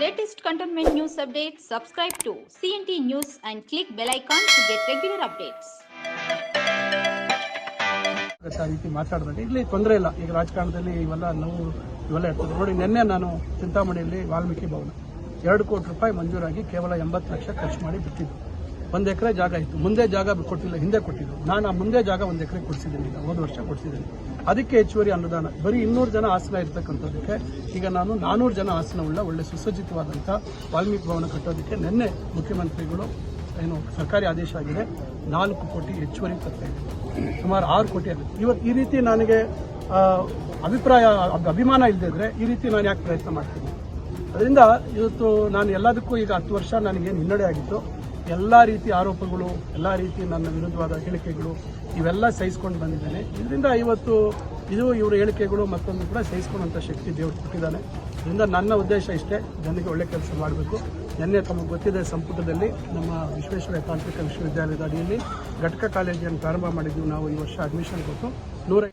Latest contentment news updates, subscribe to CNT News and click bell icon to get regular updates. ಆ ಇಲ್ಲಿ ತೊಂದರೆ ಇಲ್ಲ. ಈಗ ರಾಜಕಾರಣದಲ್ಲಿ ಇವೆಲ್ಲ ನೋವು ಇವೆಲ್ಲ ಇರ್ತದೆ. ನೋಡಿ ನಿನ್ನೆ ನಾನು ಚಿಂತಾಮಣಿಯಲ್ಲಿ ವಾಲ್ಮೀಕಿ ಭವನ. ಎರಡು ಕೋಟಿ ರೂಪಾಯಿ ಮಂಜೂರಾಗಿ ಕೇವಲ ಎಂಬತ್ತು ಲಕ್ಷ ಖರ್ಚು ಮಾಡಿ ಒಂದು ಎಕರೆ ಜಾಗ ಇತ್ತು. ಮುಂದೆ ಜಾಗ ಕೊಟ್ಟಿಲ್ಲ, ಹಿಂದೆ ಕೊಟ್ಟಿದ್ದು. ನಾನು ಆ ಮುಂದೆ ಜಾಗ ಒಂದು ಎಕರೆ ಕೊಡಿಸಿದ್ದೀನಿ ಈಗ, ಹೋದ ವರ್ಷ ಕೊಡಿಸಿದ್ದೀನಿ. ಅದಕ್ಕೆ ಹೆಚ್ಚುವರಿ ಅನುದಾನ. ಬರೀ ಇನ್ನೂರು ಜನ ಆಸನ ಇರ್ತಕ್ಕಂಥದ್ದಕ್ಕೆ ಈಗ ನಾನು ನಾನೂರು ಜನ ಆಸನವುಳ್ಳ ಒಳ್ಳೆ ಸುಸಜ್ಜಿತವಾದಂಥ ವಾಲ್ಮೀಕಿ ಭವನ ಕಟ್ಟೋದಕ್ಕೆ ನಿನ್ನೆ ಮುಖ್ಯಮಂತ್ರಿಗಳು ಏನು ಸರ್ಕಾರಿ ಆದೇಶ ಆಗಿದೆ. ನಾಲ್ಕು ಕೋಟಿ ಹೆಚ್ಚುವರಿ ಇದ್ದೀವಿ ಸುಮಾರು ಆರು ಕೋಟಿ ಆಗುತ್ತೆ. ಇವತ್ತು ಈ ರೀತಿ ನನಗೆ ಅಭಿಪ್ರಾಯ ಅಭಿಮಾನ ಇಲ್ಲದಿದ್ರೆ ಈ ರೀತಿ ನಾನು ಯಾಕೆ ಪ್ರಯತ್ನ ಮಾಡ್ತೀನಿ? ಅದರಿಂದ ಇವತ್ತು ನಾನು ಎಲ್ಲದಕ್ಕೂ ಈಗ ಹತ್ತು ವರ್ಷ ನನಗೇನು ಹಿನ್ನಡೆ ಆಗಿತ್ತು. ಎಲ್ಲ ರೀತಿ ಆರೋಪಗಳು, ಎಲ್ಲ ರೀತಿ ನನ್ನ ವಿರುದ್ಧವಾದ ಹೇಳಿಕೆಗಳು ಇವೆಲ್ಲ ಸಹಿಸ್ಕೊಂಡು ಬಂದಿದ್ದೇನೆ. ಇದರಿಂದ ಇವತ್ತು ಇದು ಇವರ ಹೇಳಿಕೆಗಳು ಮತ್ತೊಂದು ಕೂಡ ಸಹಿಸ್ಕೊಳ್ಳುವಂಥ ಶಕ್ತಿ ದೇವರು ಕೊಟ್ಟಿದ್ದಾನೆ. ಇದರಿಂದ ನನ್ನ ಉದ್ದೇಶ ಇಷ್ಟೇ, ಜನರಿಗೆ ಒಳ್ಳೆ ಕೆಲಸ ಮಾಡಬೇಕು. ನಿನ್ನೆ ತಮಗೆ ಗೊತ್ತಿದೆ, ಸಂಪುಟದಲ್ಲಿ ನಮ್ಮ ವಿಶ್ವೇಶ್ವರ ತಾಂತ್ರಿಕ ವಿಶ್ವವಿದ್ಯಾಲಯದ ಅಡಿಯಲ್ಲಿ ಘಟಕ ಕಾಲೇಜನ್ನು ಪ್ರಾರಂಭ ಮಾಡಿದ್ದೀವಿ ನಾವು ಈ ವರ್ಷ ಅಡ್ಮಿಷನ್ ಕೊಟ್ಟು ನೂರ